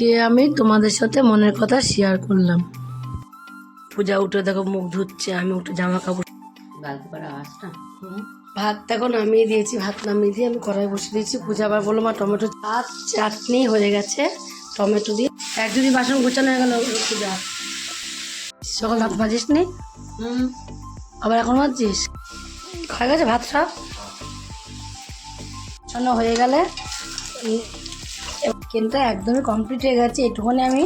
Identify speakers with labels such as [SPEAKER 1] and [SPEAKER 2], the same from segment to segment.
[SPEAKER 1] আজকে আমি তোমাদের সাথে মনের কথা শেয়ার করলাম। পূজা উঠে দেখো মুখ ধুচ্ছে আমি উঠে জামা কাপড় ভাত দেখো নামিয়ে দিয়েছি ভাত নামিয়ে দিয়ে আমি কড়াই বসে দিয়েছি। পূজা আবার বলল মা টমেটো ভাত চাটনি হয়ে গেছে টমেটো দিয়ে একদিনই বাসন গোছানো হয়ে গেল পূজা। সকাল ভাত ভাজিস নি? আবার এখন ভাজছিস? হয়ে গেছে ভাতটা? জন্য হয়ে গেলে কেনটা একদমই কমপ্লিট হয়ে গেছে। এটুকুনি আমি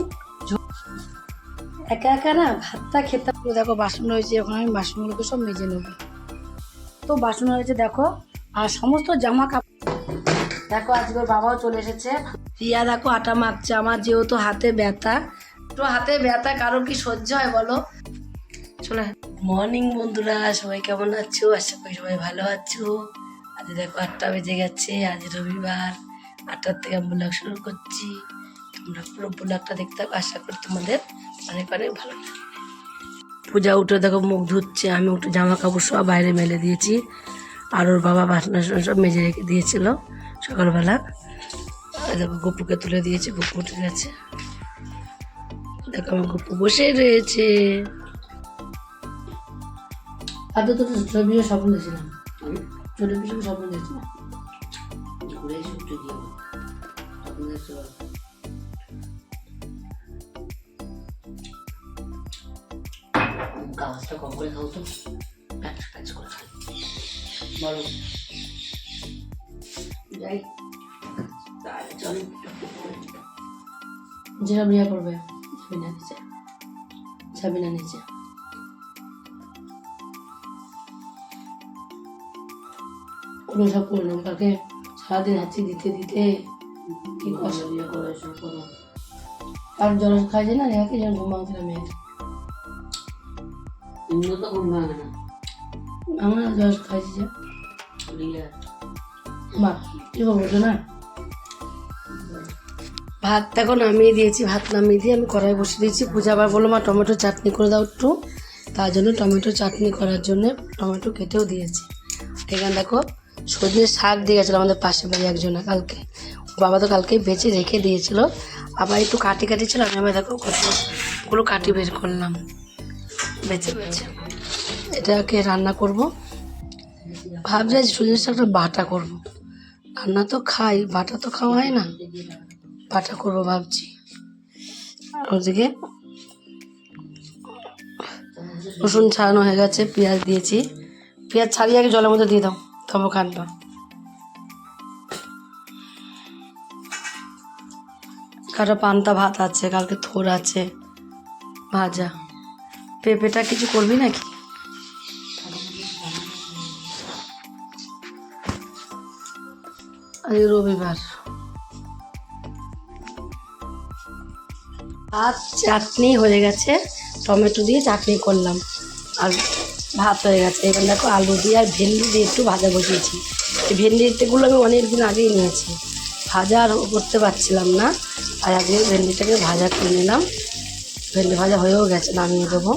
[SPEAKER 1] একা একা না ভাতটা খেতে। দেখো, বাসন রয়েছে, এখন আমি বাসনগুলোকে সব মেজে নেব। তো বাসন রয়েছে, দেখো, আর সমস্ত জামা কাপড় দেখো, আজকে বাবাও চলে এসেছে। রিয়া, দেখো, আটা মাখছে। আমার যেহেতু হাতে ব্যথা তো হাতে ব্যথা কারও কি সহ্য হয় বলো? চলে। মর্নিং বন্ধুরা, সবাই কেমন আছো? আশা করি সবাই ভালো আছো। আজ দেখো, আটটা বেজে গেছে, আজ রবিবার। আটটার থেকে ব্লগ শুরু করছি। তোমরা পুরো ব্লগটা দেখতে থাকো, আশা করি তোমাদের অনেক অনেক ভালো লাগবে। পূজা উঠে দেখো, মুখ ধুচ্ছে, আমি উঠে জামা কাপড় সব বাইরে মেলে দিয়েছি। আর ওর বাবা বাসন সব মেজে রেখে দিয়েছিল সকালবেলা। দেখো, গপুকে তুলে দিয়েছে, গপু উঠে গেছে। দেখো, আমার গপু বসে রয়েছে। আর তো ছবিও স্বপ্ন দেখছিলাম। চলে পিছনে স্বপ্ন
[SPEAKER 2] ঘুরে ছুটে দিয়ে দেখতে পাবো কাগজটা কম করে খাও তো। প্যাচ করে খাই বলো। যাই। চল।
[SPEAKER 1] যেটা বিয়ে করবে সাবিনা নিচে। সাবিনা নিচে। কোনো সব করে নেব কালকে। সারাদিন হাঁচি দিতে দিতে কি কষ্ট।
[SPEAKER 2] বিয়ে
[SPEAKER 1] আর জল খাইছে না রেখাকে যেন ঘুম ভাঙছিল মেয়ের।
[SPEAKER 2] এমনিও তো ঘুম ভাঙে না।
[SPEAKER 1] আমরা জল খাইছি মা কি বলব না? ভাত এখন নামিয়ে দিয়েছি ভাত নামিয়ে দিয়ে আমি কড়াই বসে দিয়েছি। পূজা আবার বলল মা টমেটো চাটনি করে দাও একটু। তার জন্য টমেটো চাটনি করার জন্য টমেটো কেটেও দিয়েছি। এখানে দেখো সজনে শাক দিয়ে গেছিল আমাদের পাশে বাড়ি একজনে কালকে। বাবা তো কালকেই বেঁচে রেখে দিয়েছিল। আবার একটু কাটি কাটি ছিল, আমি আবার দেখো কতগুলো কাটি বের করলাম। বেঁচে বেছে এটাকে রান্না করব। ভাবছি আজ সজনে শাকটা বাটা করব। রান্না তো খাই, বাটা তো খাওয়া হয় না। বাটা করব ভাবছি। ওদিকে রসুন ছাড়ানো হয়ে গেছে, পেঁয়াজ দিয়েছি। পেঁয়াজ ছাড়িয়ে আগে জলের মধ্যে দিয়ে দাও। তবে কাটবা কাটা পান্তা ভাত আছে, কালকে থোর আছে, ভাজা। পেঁপেটা কিছু করবি নাকি? আজ রবিবার। ভাত চাটনি হয়ে গেছে, টমেটো দিয়ে চাটনি করলাম। আর ভাত হয়ে গেছে। এবার দেখো আলু দিয়ে আর ভেন্ডি দিয়ে একটু ভাজা বসিয়েছি। এই ভেন্ডিগুলো আমি অনেক দিন আগেই নিয়েছি। ভাজা আর করতে পারছিলাম না। আর আগে ভেন্ডিটাকে ভাজা করে নিলাম। ভেন্ডি ভাজা হয়েও গেছে, নামিয়ে দেবো।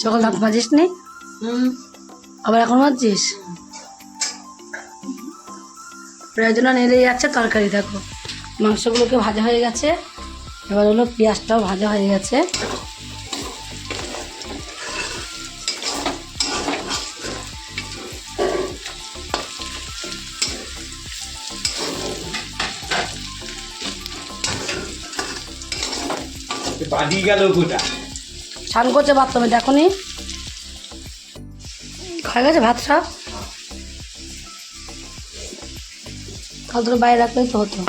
[SPEAKER 1] সকাল ভাত ভাজিস নি? আবার এখন ভাজছিস প্রয়োজন নেড়ে যাচ্ছে তরকারি দেখো। মাংসগুলোকে ভাজা হয়ে গেছে। এবার হলো পেঁয়াজটাও ভাজা হয়ে গেছে।
[SPEAKER 3] বাদি গেল গোটা
[SPEAKER 1] স্নান করছে বাথরুমে দেখো নি। হয়ে গেছে ভাত সব কাল তোর বাইরে রাখলেই তো হতো।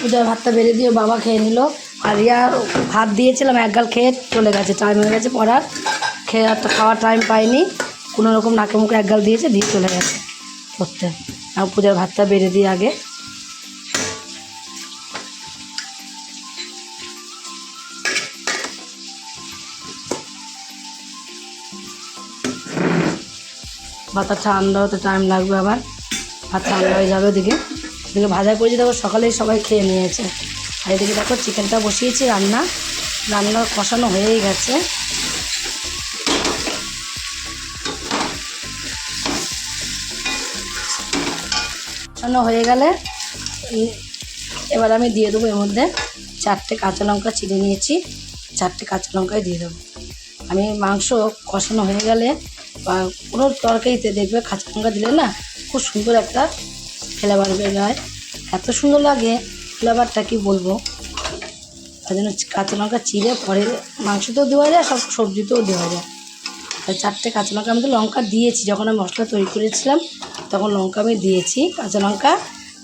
[SPEAKER 1] পূজার ভাতটা বেড়ে দিয়ে বাবা খেয়ে নিল। আর রিয়া ভাত দিয়েছিলাম, এক গাল খেয়ে চলে গেছে টাইম হয়ে গেছে পড়ার। খেয়ে আর তো খাওয়ার টাইম পাইনি। কোনো রকম নাকে মুখে এক গাল দিয়েছে, দিয়ে চলে গেছে করতে আর পূজার ভাতটা বেড়ে দিয়ে আগে। ভাতটা ঠান্ডা হতে টাইম লাগবে আবার। ভাত ঠান্ডা হয়ে যাবে ওদিকে। এদিকে ভাজা করেছি দেখো সকালেই সবাই খেয়ে নিয়েছে। আর এদিকে দেখো, চিকেনটা বসিয়েছি রান্না। রান্না কষানো হয়েই গেছে। কষানো হয়ে গেলে এবার আমি দিয়ে দেবো এর মধ্যে চারটে কাঁচা লঙ্কা চিড়ে নিয়েছি, চারটে কাঁচা লঙ্কাই দিয়ে দেবো। আমি মাংস কষানো হয়ে গেলে বা কোনো তরকারিতে দেখবে কাঁচা লঙ্কা দিলে না খুব সুন্দর একটা ফ্লেভার বের হয়। এত সুন্দর লাগে ফ্লেভারটা কি বলব? তাই জন্য কাঁচা লঙ্কা চিড়ে পরে মাংসতেও দেওয়া যায়, সব সবজিতেও দেওয়া যায়। চারটে কাঁচা লঙ্কা আমি তো লঙ্কা দিয়েছি, যখন আমি মশলা তৈরি করেছিলাম তখন লঙ্কা আমি দিয়েছি, কাঁচা লঙ্কা।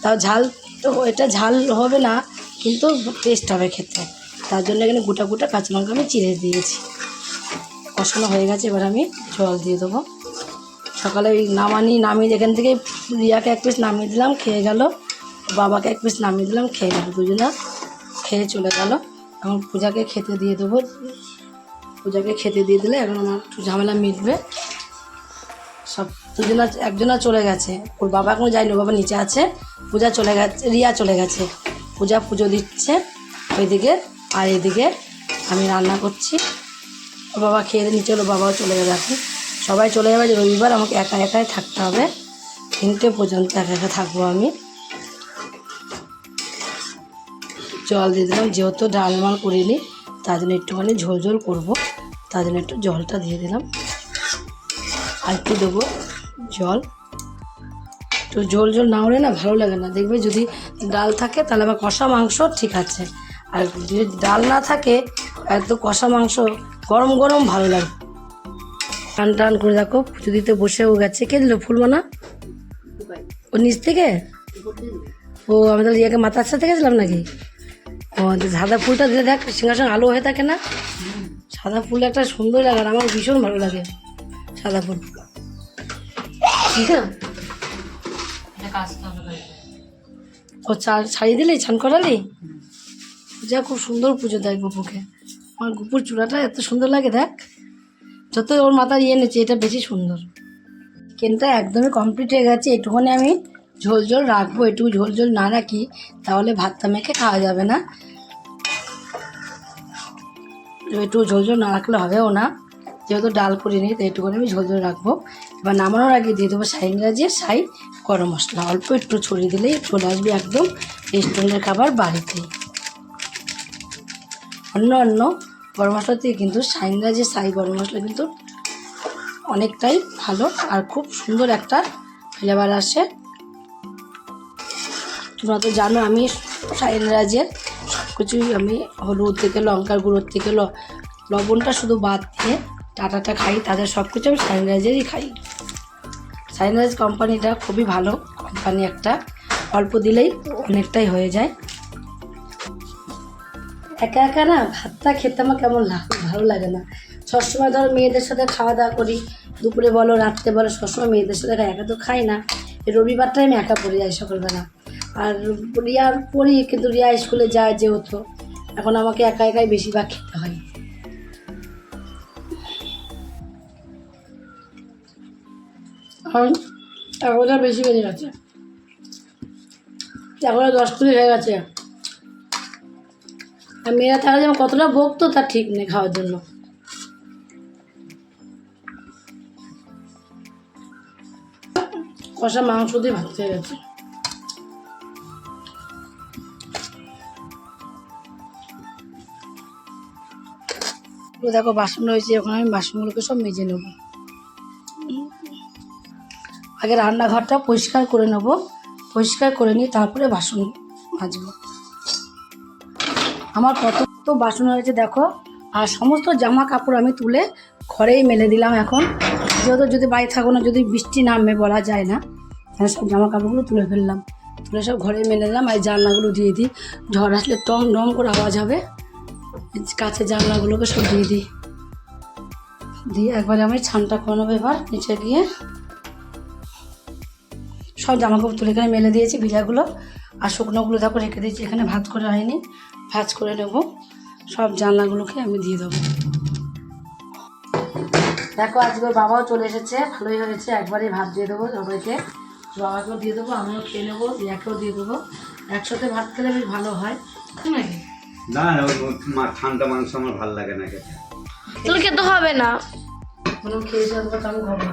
[SPEAKER 1] তাও ঝাল তো এটা ঝাল হবে না, কিন্তু টেস্ট হবে খেতে। তার জন্য এখানে গোটা গোটা কাঁচা লঙ্কা আমি চিড়ে দিয়েছি। কষানো হয়ে গেছে, এবার আমি জল দিয়ে দেবো। সকালে ওই নামানি, নামিয়ে এখান থেকে রিয়াকে এক পিস নামিয়ে দিলাম, খেয়ে গেল। বাবাকে এক পিস নামিয়ে দিলাম, খেয়ে গেল দুজনা। খেয়ে চলে গেল। এখন পূজাকে খেতে দিয়ে দেবো। পূজাকে খেতে দিয়ে দিলে এখন আমার একটু ঝামেলা মিটবে। সব দুজনা, একজনা চলে গেছে। ওর বাবা এখনও যায়নি বাবা নিচে আছে। পূজা চলে গেছে, রিয়া চলে গেছে। পূজা পুজো দিচ্ছে ওইদিকে, আর এদিকে আমি রান্না করছি। ওর বাবা খেয়ে নিচে ওর বাবাও চলে যাবে এখন সবাই চলে যাবে, যে রবিবার আমাকে একা একাই থাকতে হবে। তিনটে পর্যন্ত একা একা থাকব আমি। জল দিয়ে দিলাম, যেহেতু ডাল মাল করিনি, তার জন্য একটুখানি ঝোল ঝোল করব। তার জন্য একটু জলটা দিয়ে দিলাম। আর একটু দেবো জল। একটু ঝোল ঝোল না হলে না ভালো লাগে না। দেখবে যদি ডাল থাকে তাহলে আমার কষা মাংস ঠিক আছে। আর যদি ডাল না থাকে একদম কষা মাংস গরম গরম ভালো লাগে। টান টান করে দেখো পুজো দিতে বসেও গেছে। কে দিল? ফুলমানা? ও নিচ থেকে? ও, আমি তাহলে ইয়াকে মাথার সাথে গেছিলাম নাকি? ও সাদা ফুলটা দিলে দেখ, সিংহাসন আলো হয়ে থাকে না। সাদা ফুল একটা সুন্দর লাগে আমার ভীষণ ভালো লাগে সাদা ফুল। ঠিক ও ছাড়িয়ে দিলি ছান করালি? যা খুব সুন্দর পুজো দেয় গুপুকে। আমার গুপুর চূড়াটা এত সুন্দর লাগে দেখ। যত ওর মাথার ইয়ে নেছে এটা বেশি সুন্দর। কেনটা একদমই কমপ্লিট হয়ে গেছে একটুখানি আমি ঝোল ঝোল রাখব একটু ঝোল ঝোল না রাখি তাহলে ভাতটা মেখে খাওয়া যাবে না। একটু ঝোল ঝোল না রাখলে হবেও না। যেহেতু ডাল করিনি তো একটুখানি আমি ঝোল ঝোল রাখব। এবার নামানোর আগে দিয়ে দেবো সাই ইংরাজির সাই গরম মশলা। অল্প একটু ছড়িয়ে দিলেই চলে আসবে একদম রেস্টুরেন্টের খাবার বাড়িতে। অন্য অন্য গরম মশলা থেকে কিন্তু সাইনরাজের সাই গরম মশলা কিন্তু অনেকটাই ভালো আর খুব সুন্দর একটা ফ্লেভার আসে। তোমরা তো জানো আমি সাইনরাজের সব কিছুই আমি হলুদ থেকে লঙ্কার গুঁড়োর থেকে লবণটা শুধু বাদ দিয়ে টাটাটা খাই, তাদের সব কিছু আমি সাইনরাইজেরই খাই। সাইনরাইজ কোম্পানিটা খুবই ভালো, কোম্পানি একটা। অল্প দিলেই অনেকটাই হয়ে যায়। একা একা না, ভাতটা খেতে আমার কেমন লাগে, ভালো লাগে না। সবসময় ধরো মেয়েদের সাথে খাওয়া দাওয়া করি, দুপুরে বলো, রাত্রে বলো, সবসময় মেয়েদের সাথে একা তো খাই না। রবিবারটাই আমি একা পড়ে যাই সকালবেলা। আর রিয়ার পড়ি, কিন্তু রিয়া স্কুলে যায় যেহেতু। এখন আমাকে একা একাই বেশিরভাগ খেতে হয়। এখন এগারোটা বেশি বেজে গেছে। এগারোটা দশ কুড়ি হয়ে গেছে। আর মেয়েরা থাকা যেমন কতটা বকতো তার ঠিক নেই খাওয়ার জন্য। কষা মাংস দিয়ে ভাত হয়ে গেছে। দেখো বাসন রয়েছে ওখানে আমি বাসনগুলোকে সব মেজে নেব। আগে রান্নাঘরটা পরিষ্কার করে নেব। পরিষ্কার করে নিয়ে তারপরে বাসন মাজবো। আমার কত তো বাসন হয়েছে দেখো। আর সমস্ত জামা কাপড় আমি তুলে ঘরেই মেলে দিলাম এখন। যেহেতু যদি বাইরে থাকো না, যদি বৃষ্টি নামবে বলা যায় না, তাহলে সব জামা কাপড়গুলো তুলে ফেললাম। তুলে সব ঘরে মেলে দিলাম আর জানলাগুলো দিয়ে দিই। ঝড় আসলে টং ডং করে আওয়াজ হবে। কাছের জানলাগুলোকে সব দিয়ে দিই। দিয়ে একবারে আমি ছানটা করে নেব এবার, নিচে গিয়ে। সব জামা কাপড় তুলে এখানে মেলে দিয়েছি ভিজাগুলো। আর শুকনোগুলো দেখো রেখে দিয়েছি এখানে ভাত করে হয়নি। ভাজ করে নেব। সব জানলাগুলোকে আমি দিয়ে দেবো। দেখো আজকে ওর বাবাও চলে এসেছে। ভালোই হয়েছে একবারই ভাত দিয়ে দেবো সবাইকে। বাবাকেও দিয়ে দেবো আমিও খেয়ে নেব রিয়াকেও দিয়ে দেবো। একসাথে ভাত খেলে বেশ ভালো হয়। নাকি?
[SPEAKER 3] না না ঠান্ডা মাংস আমার ভালো লাগে না খেতে।
[SPEAKER 4] হবে না।
[SPEAKER 1] কোনো খেয়ে কথা আমি না।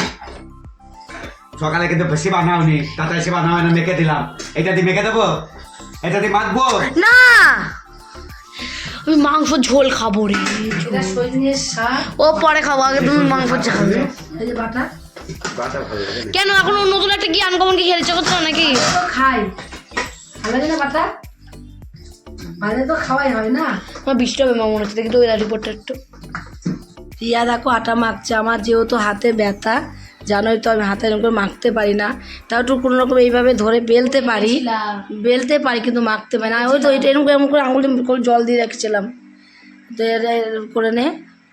[SPEAKER 3] সকালে কিন্তু বেশি বানাওনি তাতে এসে বানাও না মেখে দিলাম। এটা দিয়ে মেখে দেবো? এটা দিয়ে মাখবো?
[SPEAKER 4] না! আমি মাংস ঝোল খাব রে। ও পরে খাব আগে তুমি মাংস খাবে কেন এখন ও নতুন একটা কি আনকমন কি খেলছে করছ নাকি?
[SPEAKER 1] খাই। ভালো লাগে না বাটা? বাইরে তো খাওয়াই হয় না।
[SPEAKER 4] আমার বৃষ্টি হবে মা মনে হচ্ছে দেখি তো ওই রিপোর্টটা একটু।
[SPEAKER 1] রিয়া দেখো আটা মাখছে। আমার যেহেতু হাতে ব্যথা জানোই তো আমি হাতে এরকম করে মাখতে পারি না। তাও একটু কোনো রকম এইভাবে ধরে বেলতে পারি। বেলতে পারি কিন্তু মাখতে পারি না। ওই তো এটা এরকম করে এরকম করে আঙুল করে জল দিয়ে রাখছিলাম। তো করে নে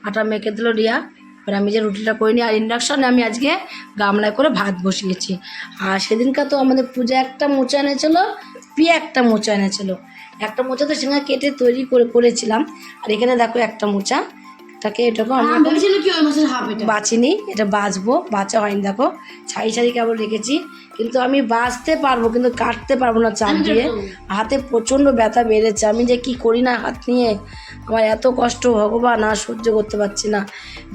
[SPEAKER 1] আটা মেখে দিল রিয়া। এবার আমি যে রুটিটা করে নিই আর ইন্ডাকশনে আমি আজকে গামলায় করে ভাত বসিয়েছি। আর সেদিনকার তো আমাদের পূজা একটা মোচা এনেছিল পিয়া একটা মোচা এনেছিল। একটা মোচা তো সেখানে কেটে তৈরি করে করেছিলাম। আর এখানে দেখো একটা মোচা। এটাকে এটাকে আমি এখন
[SPEAKER 4] কি ওই মাসের হাফ
[SPEAKER 1] বাঁচিনি এটা বাঁচবো বাঁচা হয়নি দেখো। ছাই ছাই কেবল রেখেছি কিন্তু আমি বাঁচতে পারব কিন্তু কাটতে পারব না চাপ দিয়ে। হাতে প্রচণ্ড ব্যথা বেড়েছে আমি যে কি করি না হাত নিয়ে? আমার এত কষ্ট ভগবান আর সহ্য করতে পারছি না।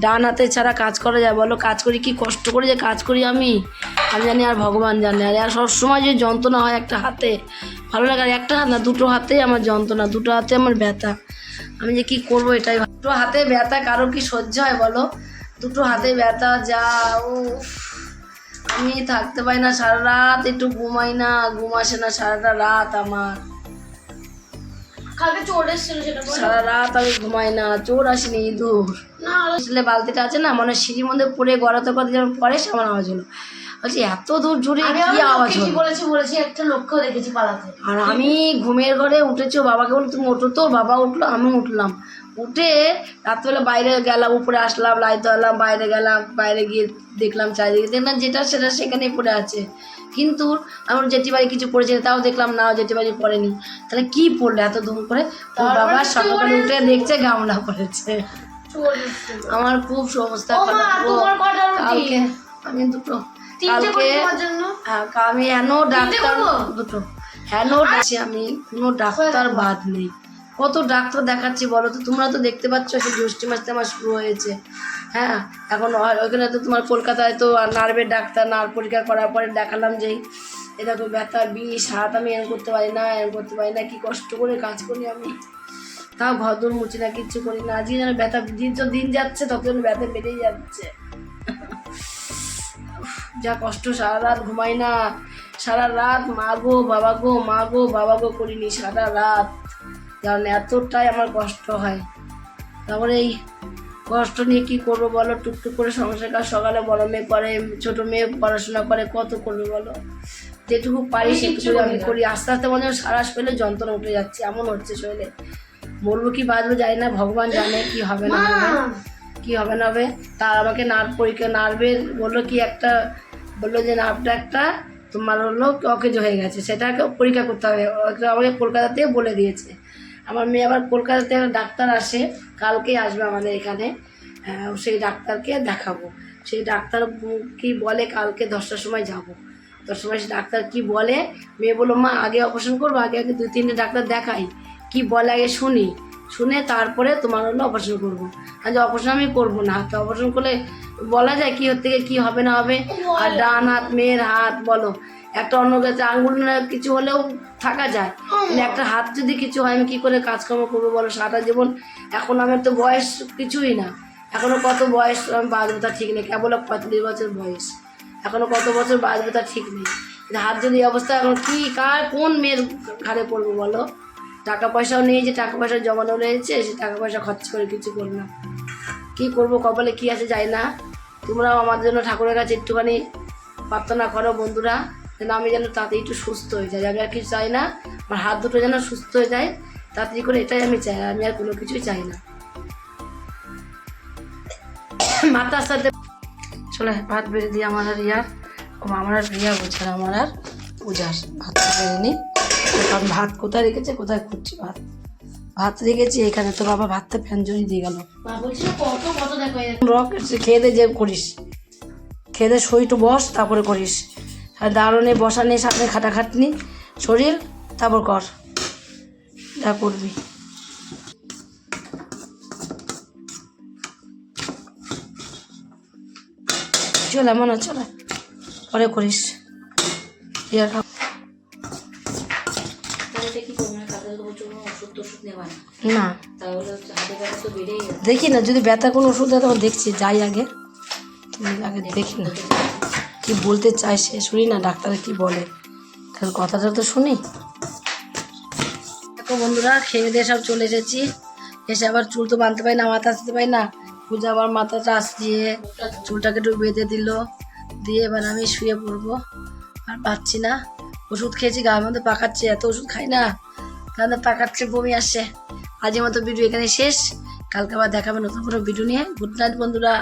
[SPEAKER 1] ডান হাতে ছাড়া কাজ করা যায় বলো কাজ করি কি কষ্ট করে যে কাজ করি আমি? আমি জানি আর ভগবান জানে আর আর সবসময় যে যন্ত্রণা হয় একটা হাতে ভালো লাগে আর একটা হাত না দুটো হাতেই আমার যন্ত্রণা দুটো হাতে আমার ব্যথা। আমি যে কি করব এটাই দুটো হাতে ব্যথা কারও কি সহ্য হয় বলো? দুটো হাতে ব্যথা যা ও আমি থাকতে পারি না সারা রাত একটু ঘুমাই না ঘুম আসে না সারাটা রাত আমার।
[SPEAKER 4] কালকে চলে এসেছিল সেটা
[SPEAKER 1] সারা রাত আমি ঘুমাই না চোর আসেনি ইঁদুর।
[SPEAKER 4] না
[SPEAKER 1] আসলে বালতিটা আছে না মানে সিঁড়ির মধ্যে পড়ে গড়াতে গড়াতে যেমন পরে সে আমার আওয়াজ হলো। বলছি এত দূর জুড়ে কি আওয়াজ হলো?
[SPEAKER 4] বলেছি বলেছি একটা লক্ষ্য দেখেছি পালাতে।
[SPEAKER 1] আর আমি ঘুমের ঘরে উঠেছি বাবাকে বলি তুমি ওঠো তো বাবা উঠল আমি উঠলাম। উঠে রাত্রেবেলা বাইরে গেলাম উপরে আসলাম লাইট ধরলাম বাইরে গেলাম বাইরে গিয়ে দেখলাম চারিদিকে। দেখলাম যেটা সেটা সেখানেই পড়ে আছে। কিন্তু আমার জেঠি বাড়ি কিছু পড়েছে তাও দেখলাম না জেঠি বাড়ি পড়েনি। তাহলে কি পড়ল এত ধুম করে? বাবা সকালে উঠে দেখছে গামলা পড়েছে। আমার খুব সমস্যা কালকে আমি দুটো কালকে হ্যাঁ, আমি এনো ডাক্তার দুটো। হেনো ডাকছি আমি কোনো ডাক্তার বাদ নেই। কত ডাক্তার দেখাচ্ছি বলো তো? তোমরা তো দেখতে পাচ্ছ সে জ্যৈষ্ঠী মাসে আমার শুরু হয়েছে। হ্যাঁ এখন হয়- ওইখানে তো তোমার কলকাতায় তো নার্ভের ডাক্তার নার্ভ পরীক্ষা করার পরে দেখালাম যেই এটা তো ব্যথা বিষ হাত আমি এরম করতে পারি না এরম করতে পারি না কি কষ্ট করে কাজ করি আমি। তাও ঘর দূর মুছি না কিচ্ছু করি না। আজকে যেন ব্যথা দিন যত দিন যাচ্ছে তত যেন ব্যথা বেড়েই যাচ্ছে। যা কষ্ট সারা রাত ঘুমাই না। সারা রাত মা গো বাবা গো মা গো বাবা গো করিনি সারা রাত। কারণ এতটাই আমার কষ্ট হয়। তারপরে এই কষ্ট নিয়ে কী করব বলো? টুকটুক করে সংসার কাজ সকালে বড় মেয়ে করে ছোটো মেয়ে পড়াশোনা করে কত করবে বলো? যেটুকু পারি সেটুকু আমি করি। আস্তে আস্তে মনে হয় সারা শরীরে যন্ত্রণা উঠে যাচ্ছে এমন হচ্ছে শরীরে। বলব কি বাঁচবো জানি না ভগবান জানে কি হবে না কি হবে না হবে? তার আমাকে নার্ভ পরীক্ষা নার্ভের বলল কি একটা বলল যে নার্ভটা একটা তোমার হলো অকেজ হয়ে গেছে, সেটাকে পরীক্ষা করতে হবে। আমাকে কলকাতা থেকে বলে দিয়েছে। আমার মেয়ে আবার কলকাতা থেকে ডাক্তার আসে কালকেই আসবে আমাদের এখানে। সেই ডাক্তারকে দেখাবো। সেই ডাক্তার কি বলে, কালকে দশটার সময় যাব। দশটার সময় ডাক্তার কি বলে, মেয়ে বলল, মা, আগে অপারেশন করব, আগে আগে দুই, তিনটে ডাক্তার দেখাই। কি বলে, আগে শুনি। শুনে তারপরে তোমার হলো অপারেশন করব। যে অপারেশন আমি করব না, তো অপারেশন করলে বলা যায় কি হতে গিয়ে কি হবে না হবে? আর ডান হাত, মেয়ের হাত, বলো। একটা অন্য কাছে আঙ্গুল না কিছু হলেও থাকা যায়। কিন্তু একটা হাত যদি কিছু হয়, আমি কি করে কাজকর্ম করব বলো? সারা জীবন এখন আমার তো বয়স কিছুই না। এখনও কত বয়স আমি বাঁচবো তা ঠিক নেই। কেবল পঁয়তাল্লিশ বছর বয়স। এখনও কত বছর বাঁচবে তা ঠিক নেই। হাত যদি অবস্থা, এখন কী, কার, কোন মেয়ের ঘাড়ে পড়ব বলো? টাকা পয়সাও নেই যে টাকা পয়সা জমানো রয়েছে, সে টাকা পয়সা খরচ করে কিছু করব না কি করব, কপালে কি আছে যায় না। তোমরাও আমার জন্য ঠাকুরের কাছে একটুখানি প্রার্থনা করো বন্ধুরা, যেন আমি যেন তাড়াতাড়ি একটু সুস্থ হয়ে যাই। আমি আর কিছু চাই না, আমার হাত দুটো যেন সুস্থ হয়ে যায় তাড়াতাড়ি করে এটাই আমি চাই আমি আর কোনো কিছুই চাই না। মাতার সাথে চলে, ভাত বেড়ে দিই আমার আর ইয়ার। আমার আর রিয়া বোঝার আমার আর পূজার ভাত বেড়ে নিই। কারণ ভাত কোথায় রেখেছে, কোথায় খুঁজছি ভাত? ভাত রেখেছি এখানে তো বাবা ভাতটা ফ্যানজনি দিয়ে গেল। খেয়ে দে যে করিস। খেয়ে দে শরীর একটু বস তারপরে করিস। আর দাঁড়নে বসা নেই সামনে খাটাখাটনি শরীর তারপর কর। যা করবি। চল এমন চলে। পরে করিস। ইয়ার
[SPEAKER 2] না।
[SPEAKER 1] দেখি না যদি ব্যথা কোনো ওষুধ দেয় তখন দেখছি যাই আগে। তুমি আগে দেখি না। কি বলতে চাই সে শুনি না ডাক্তারে কি বলে। কারণ কথাটা তো শুনি। দেখো বন্ধুরা খেয়ে দিয়ে সব চলে এসেছি। এসে আবার চুল তো বাঁধতে পারি না মাথা আসতে পারি না। পূজা আবার মাথাটা আসছিয়ে চুলটাকে একটু বেঁধে দিল। দিয়ে এবার আমি শুয়ে পড়ব। আর পাচ্ছি না। ওষুধ খেয়েছি গায়ের মধ্যে পাকাচ্ছে এত ওষুধ খাই না। মধ্যে পাকাচ্ছে, বমি আসছে। আজের মতো ভিডিও এখানে শেষ। কালকে আবার দেখাবে নতুন কোনো ভিডিও নিয়ে। গুড নাইট বন্ধুরা।